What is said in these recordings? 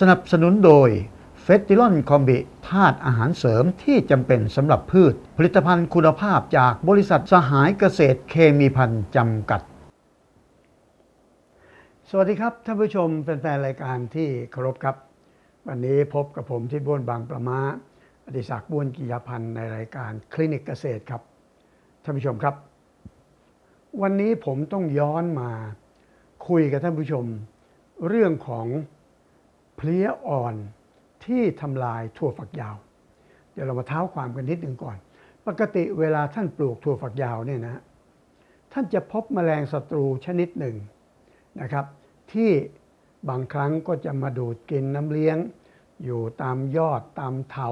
สนับสนุนโดยเฟสติลอนคอมบิธาตุอาหารเสริมที่จำเป็นสำหรับพืช ผลิตภัณฑ์คุณภาพจากบริษัทสหายเกษตรเคมีพันธ์จำกัด สวัสดีครับท่านผู้ชมแฟนๆรายการที่เคารพครับ วันนี้พบกับผมที่บ้วนบางประมาอดิศักดิ์บ้วนกิยพันธ์ในรายการคลินิกเกษตรครับท่านผู้ชมครับ วันนี้ผมต้องย้อนมาคุยกับท่านผู้ชม เรื่องของ เพลี้ยอ่อนที่ทำลายถั่วฝักยาว เดี๋ยวเรามาเท้าความกันนิดหนึ่งก่อน ปกติเวลาท่านปลูกถั่วฝักยาวเนี่ยนะท่านจะพบแมลงศัตรูชนิดหนึ่งนะครับ ที่บางครั้งก็จะมาดูดกินน้ำเลี้ยง อยู่ตามยอดตามเถา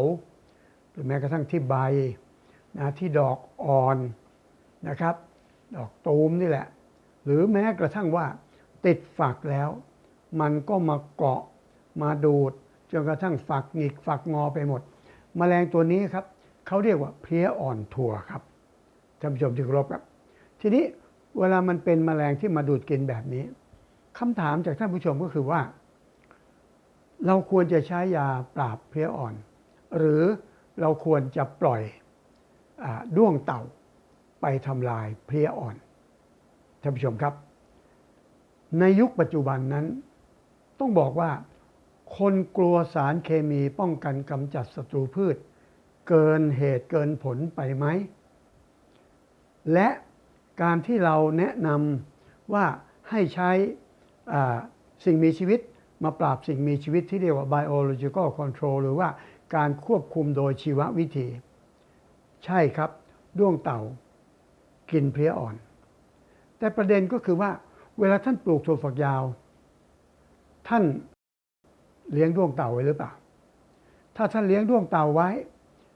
หรือแม้กระทั่งที่ใบนะที่ดอกอ่อนนะครับ ดอกตูมนี่แหละ หรือแม้กระทั่งว่าติดฝักแล้ว มันก็มาเกาะ มาดูดจนกระทั่งฝักหงิกฝักงอไปหมดแมลงตัวนี้ครับเขาเรียกว่าเพลี้ยอ่อนถั่วครับท่านผู้ชมที่เคารพครับ ทีนี้เวลามันเป็นแมลงที่มาดูดกินแบบนี้คำถามจากท่านผู้ชมก็คือว่า เราควรจะใช้ยาปราบเพลี้ยอ่อน หรือเราควรจะปล่อยอด้วงเต่าไปทำลายเพลี้ยอ่อนท่านผู้ชมครับ ในยุคปัจจุบันนั้น ต้องบอกว่า คนกลัวสารเคมีป้องกันกำจัดศัตรูพืช เกินเหตุเกินผลไปไหม และการที่เราแนะนำว่าให้ใช้สิ่งมีชีวิตมาปราบสิ่งมีชีวิตที่เรียกว่า biological control หรือว่าการควบคุมโดยชีววิธี ใช่ครับด้วงเต่ากินเพลี้ยอ่อน แต่ประเด็นก็คือว่าเวลาท่านปลูกถั่วฝักยาว ท่าน เลี้ยงด้วงเต่าไว้หรือเปล่า ถ้าท่านเลี้ยงด้วงเต่าไว้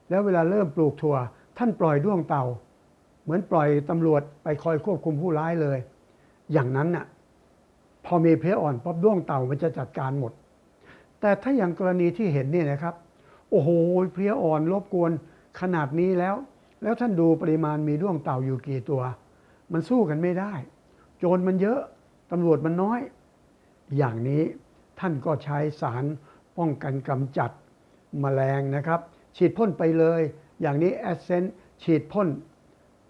แล้วเวลาเริ่มปลูกถั่ว ท่านปล่อยด้วงเต่า เหมือนปล่อยตำรวจไปคอยควบคุมผู้ร้ายเลย อย่างนั้นน่ะพอมีเพลี้ยอ่อนปั๊บด้วงเต่ามันจะจัดการหมด แต่ถ้าอย่างกรณีที่เห็นนี่นะครับ โอ้โหเพลี้ยอ่อนรบกวนขนาดนี้แล้ว แล้วท่านดูปริมาณมีด้วงเต่าอยู่กี่ตัว มันสู้กันไม่ได้ โจรมันเยอะตำรวจมันน้อย อย่างนี้ ท่านก็ใช้สารป้องกันกำจัดแมลงนะครับ ฉีดพ่นไปเลย อย่างนี้แอสเซนต์ฉีดพ่น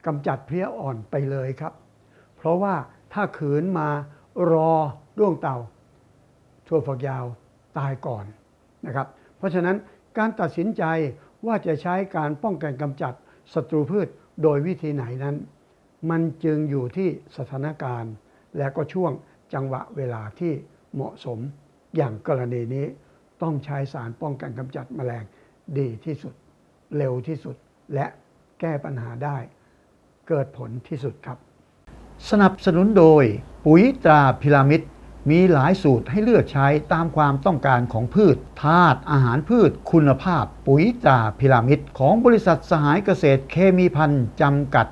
กำจัดเพลี้ยอ่อนไปเลยครับ เพราะว่าถ้าขืนมารอด้วงเต่าทั่วฝักยาวตายก่อนนะครับ เพราะฉะนั้นการตัดสินใจว่าจะใช้การป้องกันกำจัดศัตรูพืชโดยวิธีไหนนั้น มันจึงอยู่ที่สถานการณ์ และก็ช่วงจังหวะเวลาที่เหมาะสม อย่างกรณีนี้ต้องใช้สารป้องกันกำจัดแมลงดีที่สุด เร็วที่สุดและแก้ปัญหาได้ เกิดผลที่สุดครับ สนับสนุนโดย ปุ๋ยตราพิรามิดมีหลายสูตรให้เลือกใช้ตามความต้องการของพืชธาตุอาหารพืชคุณภาพ ปุ๋ยตราพิรามิดของบริษัทสหายเกษตรเคมีพันธ์จำกัด